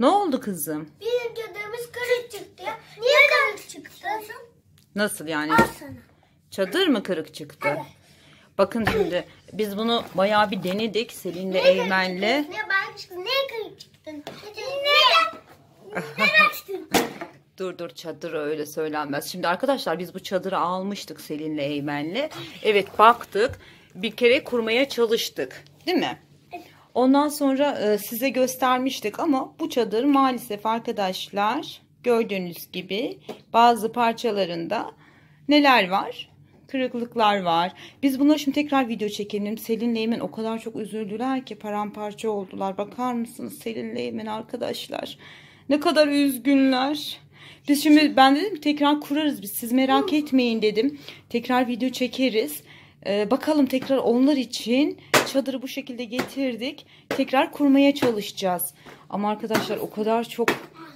Ne oldu kızım? Bizim çadırımız kırık çıktı ya. Niye kırık çıktı? Nasıl yani? Al sana. Çadır mı kırık çıktı? Bakın şimdi biz bunu bayağı bir denedik Selin'le Eymen'le. Ne ben çıktı? Niye kırık çıktı? Neden? Neden açtın? Dur dur çadır öyle söylenmez. Şimdi arkadaşlar biz bu çadırı almıştık Selin'le Eymen'le. Evet baktık. Bir kere kurmaya çalıştık. Değil mi? Ondan sonra e, size göstermiştik ama bu çadır maalesef arkadaşlar gördüğünüz gibi bazı parçalarında neler var? Kırıklıklar var. Biz buna şimdi tekrar video çekelim. Selin'le Eymen o kadar çok üzüldüler ki paramparça oldular. Bakar mısınız Selin'le Eymen arkadaşlar? Ne kadar üzgünler. Biz şimdi ben dedim tekrar kurarız biz. Siz merak etmeyin dedim. Tekrar video çekeriz. Ee, bakalım tekrar onlar için çadırı bu şekilde getirdik. Tekrar kurmaya çalışacağız. Ama arkadaşlar o kadar çok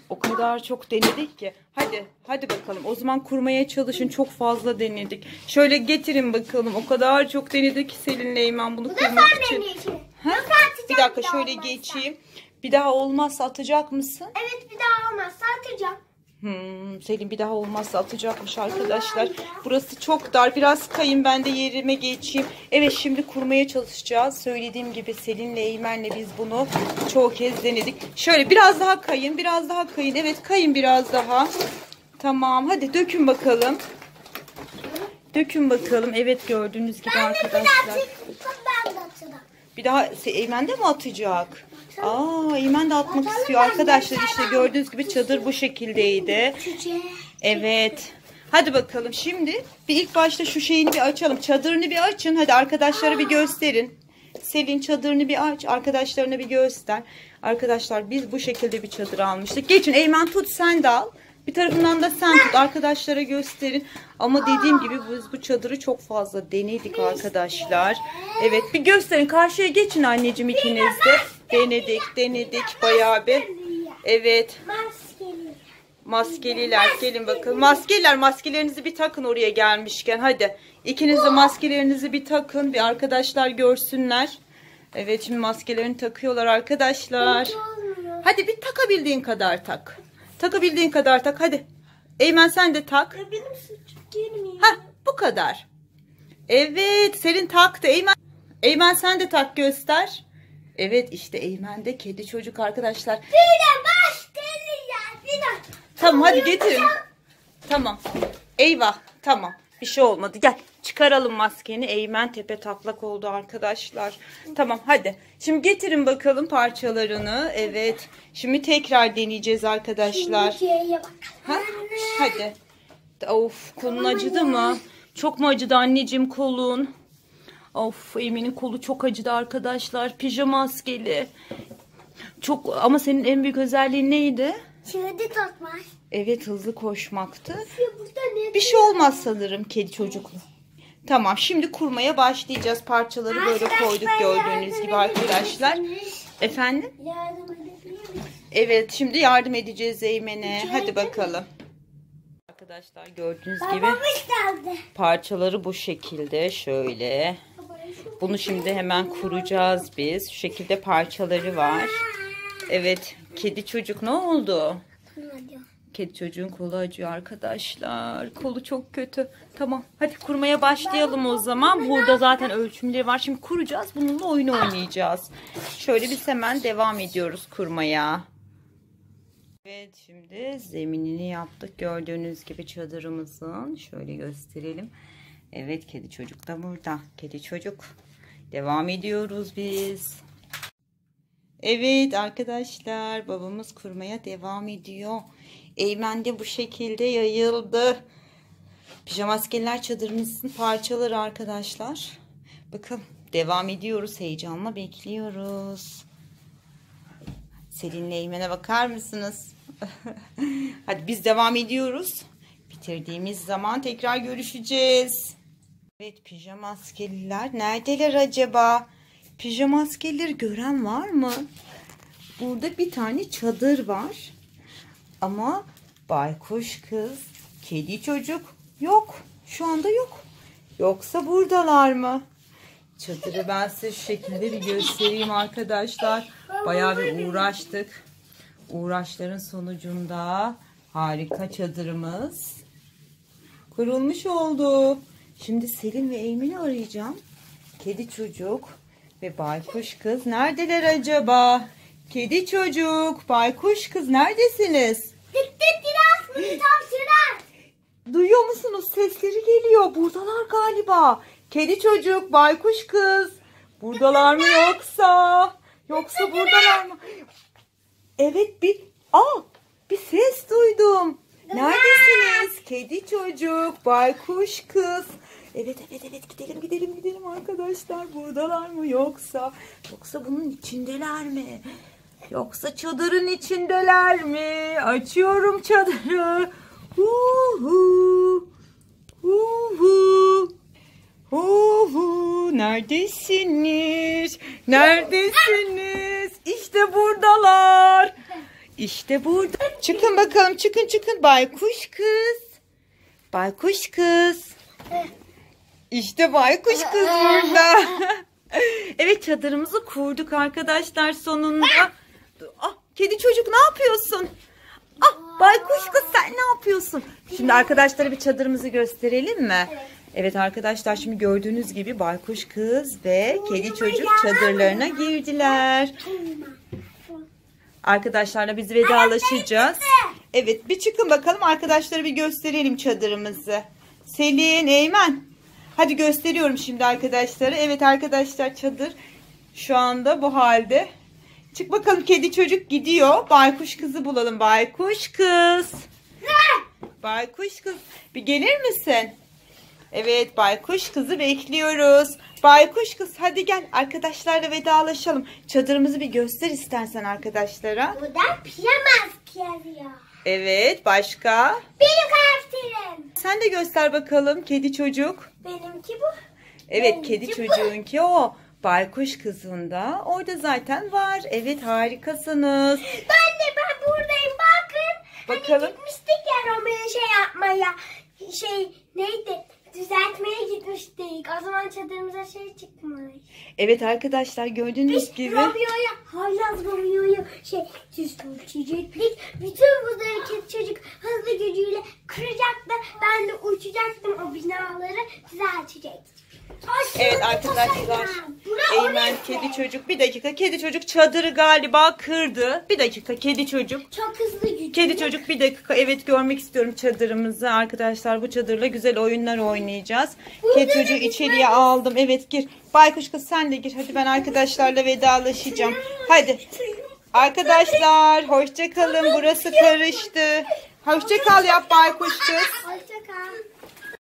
o kadar çok denedik ki. Hadi hadi bakalım. O zaman kurmaya çalışın. Çok fazla denedik. Şöyle getirin bakalım. O kadar çok denedik Selin'le Eymen bunu Bu kurmak için. Ha? Bir dakika şöyle olmazsa? geçeyim. Bir daha olmazsa atacak mısın? Evet bir daha olmazsa atacağım. Hmm, Selin bir daha olmazsa atacakmış arkadaşlar. Burası çok dar. Biraz kayın ben de yerime geçeyim. Evet şimdi kurmaya çalışacağız. Söylediğim gibi Selin'le Eymen'le biz bunu çoğu kez denedik. Şöyle biraz daha kayın. Biraz daha kayın. Evet kayın biraz daha. Tamam hadi dökün bakalım. Dökün bakalım. Evet gördüğünüz gibi Ben de bir daha arkadaşlar. çıktım ben de atacağım. Bir daha Eymen de mi atacak? Aa Eymen de atmak istiyor. Arkadaşlar işte gördüğünüz gibi çadır bu şekildeydi. Evet. Hadi bakalım şimdi bir ilk başta şu şeyini bir açalım. Çadırını bir açın. Hadi arkadaşlara bir gösterin. Selin çadırını bir aç. Arkadaşlarına bir göster. Arkadaşlar biz bu şekilde bir çadır almıştık. Geçin Eymen tut sen de al. Bir tarafından da sen tut. Arkadaşlara gösterin. Ama dediğim gibi biz bu çadırı çok fazla denedik arkadaşlar. Evet bir gösterin. Karşıya geçin anneciğim ikiniz de. Denedik denedik bayağı bir. Evet. Maskeli. Maskeliler gelin bakalım. Maskeliler maskelerinizi bir takın oraya gelmişken. Hadi ikiniz de maskelerinizi bir takın. Bir arkadaşlar görsünler. Evet şimdi maskelerini takıyorlar arkadaşlar. Hadi bir takabildiğin kadar tak. Takabildiğin kadar tak hadi. Eymen sen de tak. Ya benim suçum gelmiyor. Ha bu kadar. Evet Selin taktı. Eymen, Eymen sen de tak göster. Evet işte Eymen de kedi çocuk arkadaşlar. Bir de maskeli ya. Bir de. Tamam hadi getirin. Tamam. Eyvah. Tamam. Bir şey olmadı. Gel. Çıkaralım maskeni. Eymen tepe taklak oldu arkadaşlar. Tamam hadi. Şimdi getirin bakalım parçalarını. Evet. Şimdi tekrar deneyeceğiz arkadaşlar. Ha? Hadi. Of kolun acıdı mı? Çok mu acıdı anneciğim kolun? Of Eymen'in kolu çok acıdı arkadaşlar. Pijama maskeli. Çok ama senin en büyük özelliğin neydi? Şimdi takmaz. Evet hızlı koşmaktı. Ya burada ne? Bir şey olmaz sanırım kedi çocuklu. Tamam şimdi kurmaya başlayacağız. Parçaları böyle koyduk gördüğünüz gibi arkadaşlar. Efendim? Evet şimdi yardım edeceğiz Eymen'e. Hadi bakalım. Arkadaşlar gördüğünüz gibi parçaları bu şekilde şöyle. Bunu şimdi hemen kuracağız biz. Şu şekilde parçaları var. Evet kedi çocuk ne oldu? Kedi çocuğun kolu acıyor arkadaşlar. Kolu çok kötü. Tamam hadi kurmaya başlayalım o zaman. Burada zaten ölçümleri var. Şimdi kuracağız. Bununla oyun oynayacağız. Şöyle biz hemen devam ediyoruz kurmaya. Evet şimdi zeminini yaptık. Gördüğünüz gibi çadırımızın. Şöyle gösterelim. Evet kedi çocuk da burada. Kedi çocuk. Devam ediyoruz biz. Evet arkadaşlar babamız kurmaya devam ediyor. Eymen de bu şekilde yayıldı. Pijama askerler çadırımızın parçaları arkadaşlar. Bakın devam ediyoruz. Heyecanla bekliyoruz. Selin'le Eymen'e bakar mısınız? Hadi biz devam ediyoruz. Bitirdiğimiz zaman tekrar görüşeceğiz. Evet pijama askeriler neredeler acaba? Pijama askerleri gören var mı? Burada bir tane çadır var. Ama baykuş kız, kedi çocuk yok. Şu anda yok. Yoksa buradalar mı? Çadırı ben size şu şekilde bir göstereyim arkadaşlar. Bayağı bir uğraştık. uğraşların sonucunda harika çadırımız kurulmuş oldu. Şimdi Selin ve Eymen'i arayacağım. Kedi çocuk ve baykuş kız neredeler acaba? Kedi çocuk, baykuş kız neredesiniz? Tık tık biraz tavşırar. Duyuyor musunuz? Sesleri geliyor. Buradalar galiba. Kedi çocuk, baykuş kız. Buradalar mı yoksa? Yoksa buradalar mı? Evet bir... Aa! Bir ses duydum. Neredesiniz? Kedi çocuk, baykuş kız. Evet evet evet gidelim gidelim gidelim arkadaşlar. Buradalar mı yoksa? Yoksa bunun içindeler mi? Yoksa çadırın içindeler mi? Açıyorum çadırı. Huhu. Huhu. Huhu. Neredesiniz? Neredesiniz? İşte buradalar. İşte burada. Çıkın bakalım çıkın çıkın. Baykuş kız. Baykuş kız. İşte baykuş kız burada. evet çadırımızı kurduk arkadaşlar sonunda. Ah, kedi çocuk ne yapıyorsun? Ah baykuş kız sen ne yapıyorsun? Şimdi arkadaşlara bir çadırımızı gösterelim mi? Evet arkadaşlar şimdi gördüğünüz gibi baykuş kız ve kedi çocuk çadırlarına girdiler. Arkadaşlarla biz vedalaşacağız. Evet bir çıkın bakalım arkadaşlara bir gösterelim çadırımızı. Selin, Eymen. Hadi gösteriyorum şimdi arkadaşlara. Evet arkadaşlar çadır şu anda bu halde. Çık bakalım kedi çocuk gidiyor. Baykuş kızı bulalım. Baykuş kız. Baykuş kız. Bir gelir misin? Evet baykuş kızı bekliyoruz. Baykuş kız hadi gel arkadaşlarla vedalaşalım. Çadırımızı bir göster istersen arkadaşlara. Bu da pijama yazıyor. Evet başka? Benim karakterim. Sen de göster bakalım kedi çocuk. Benimki bu. Evet Benimki kedi bu. çocuğunki o. Baykuş kızında orada zaten var. Evet harikasınız. Ben de ben buradayım bakın. Bakalım. Hani gitmiştik ya Roma'ya şey yapmaya. Şey neydi? Düzeltmeye gitmiştik. O zaman çadırımıza şey çıkmış. Evet arkadaşlar gördüğünüz Biz gibi. Romeo'ya, haylaz Romeo'ya şey çizecektik. Bütün buzları kedi çocuk hızlı gücüyle kıracaktı. Ben de uçacaktım o binaları düzeltecektim. Evet arkadaşlar. Eymen kedi çocuk bir dakika kedi çocuk çadırı galiba kırdı. Bir dakika kedi çocuk. Çok hızlı gücüyle. Kedi çocuk bir dakika evet görmek istiyorum çadırımızı arkadaşlar bu çadırla güzel oyunlar oynayacağız. Kedi çocuğu içeriye aldım evet gir. Baykuş kız sen de gir hadi ben arkadaşlarla vedalaşacağım. Hadi arkadaşlar hoşça kalın burası karıştı. Hoşça kal yap baykuş kız.